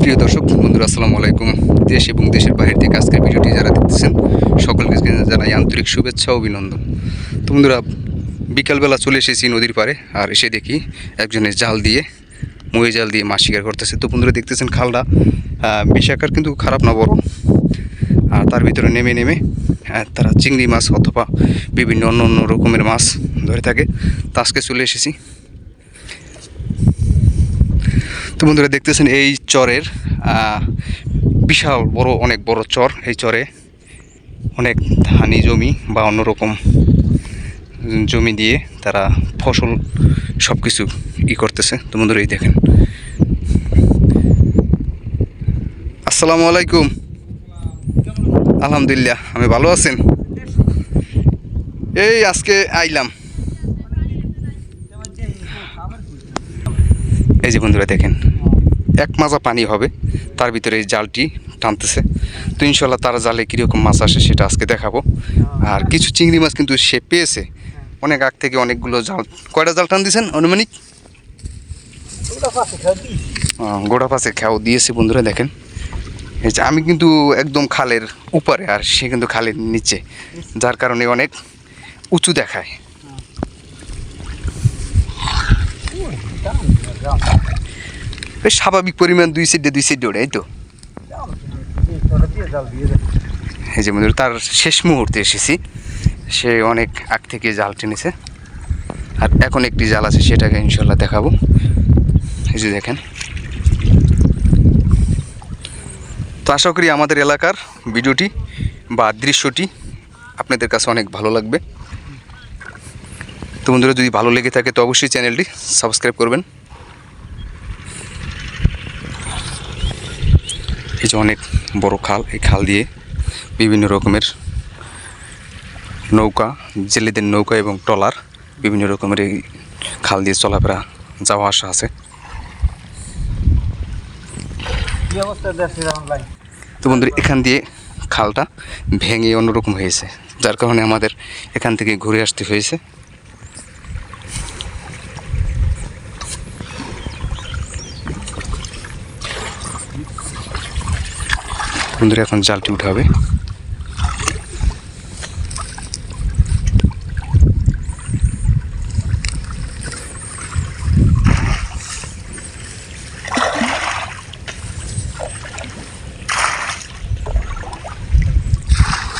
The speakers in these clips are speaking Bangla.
প্রিয় দর্শক বন্ধুরা আসসালামু আলাইকুম। দেশ এবং দেশের বাইরে থেকে আজকের ভিডিওটি যারা দেখতেছেন সকলকে জানাই আন্তরিক শুভেচ্ছা ও অভিনন্দন। তো বন্ধুরা বিকালবেলা চলে এসেছি নদীর পাড়ে আর এসে দেখি একজনের জাল দিয়ে মুয়ে জাল দিয়ে মাছ শিকার করতেছে। তো বন্ধুরা দেখতেছেন খালটা আহ, বেশ আকার কিন্তু খারাপ না বড়। আর তার ভিতরে নেমে নেমে আহ, তারা চিংড়ি মাছ অথবা বিভিন্ন অন্য অন্য রকমের মাছ ধরে থাকে। তো আজকে চলে এসেছি। তো বন্ধুরা দেখতেছেন এই চরের বিশাল বড়, অনেক বড় চর এই চরে। অনেক ধানি জমি বা অন্যরকম জমি দিয়ে তারা ফসল সব কিছু ই করতেছে। তো বন্ধুরা এই দেখেন। আসসালামু আলাইকুম। আলহামদুলিল্লাহ আমি ভালো আছেন? এই আজকে আইলাম। এই যে বন্ধুরা দেখেন এক মাজা পানি হবে তার ভিতরে এই জালটি টানতেছে। তো ইনশাল্লাহ তার জালে কীরকম মাছ আসে সেটা আজকে দেখাবো। আর কিছু চিংড়ি মাছ কিন্তু সে পেয়েছে। অনেক আগ থেকে অনেকগুলো জাল কয়টা জাল টান দিয়েছেন আনুমানিক আহ, গোড়া পাশে খেয়াও দিয়েছে বন্ধুরা দেখেন। এই যে আমি কিন্তু একদম খালের উপরে আর সে কিন্তু খালের নিচে যার কারণে অনেক উঁচু দেখায়। স্বাভাবিক পরিমাণ দুই সিডে দুই সিডে ওড়ে এই তো? এই যে বন্ধুরা, তার শেষ মুহূর্তে এসেছি। সে অনেক আগ থেকে জাল টেনেছে। আর এখন একটি জাল আছে, সেটাকে ইনশাল্লাহ দেখাবো। এই যে দেখেন। তো আশা করি আমাদের এলাকার ভিডিওটি বা দৃশ্যটি আপনাদের কাছে অনেক ভালো লাগবে। তো বন্ধুরা, যদি ভালো লেগে থাকে, তো অবশ্যই চ্যানেলটি সাবস্ক্রাইব করবেন। এই যে অনেক বড় খাল এই খাল দিয়ে বিভিন্ন রকমের নৌকা জেলেদের নৌকা এবং ট্রলার বিভিন্ন রকমের এই খাল দিয়ে চলাফেরা যাওয়া আসা আছে। তো বন্ধুরা এখান দিয়ে খালটা ভেঙে অন্যরকম হয়েছে যার কারণে আমাদের এখান থেকে ঘুরে আসতে হয়েছে। বন্ধুরা এখন জালটি উঠাবে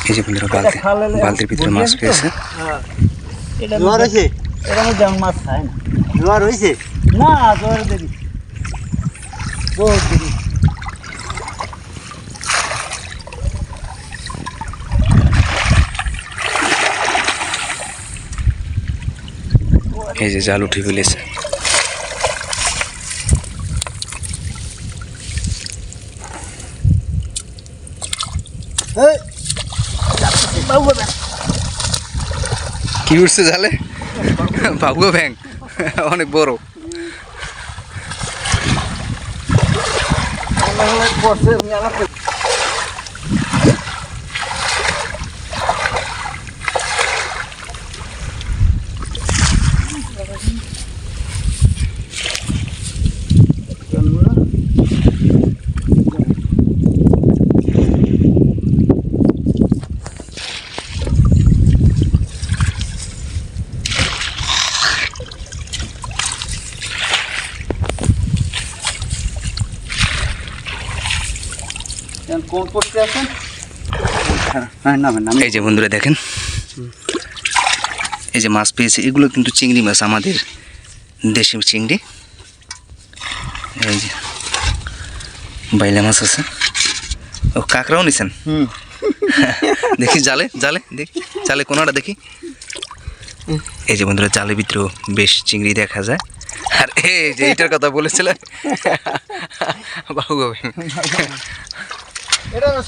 এই যে বন্ধুরা বালতি বালতির ভিতরে মাছ পেয়েছে জোয়ার হয়েছে? এটা মধ্যে মাছ খায় না। জোয়ার হয়েছে? না জোয়ার দেরি। বহুত দেরি। এই যে জাল উঠে ফেলেছে। কি উঠছে জালে? ভাবগো ব্যাং অনেক বড়। বসে কোন করতে আছেন? হ্যাঁ, নামেন, নামেন। এই যে বন্ধুরা দেখেন। এই যে মাছ পেয়েছে এগুলো কিন্তু চিংড়ি মাছ আমাদের দেশি চিংড়ি। এই যে বাইলা মাছ আছে। ও কাঁকড়াও নিছেন? দেখি জালে জালে দেখি জালে কোনাটা দেখি। এই যে বন্ধুরা জালে ভিতরেও বেশ চিংড়ি দেখা যায়। আর এই যে এইটার কথা বলেছিলেন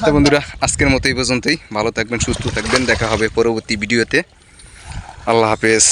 তো বন্ধুরা আজকের মতো এই পর্যন্তই। ভালো থাকবেন সুস্থ থাকবেন। দেখা হবে পরবর্তী ভিডিওতে। আল্লাহ হাফেজ।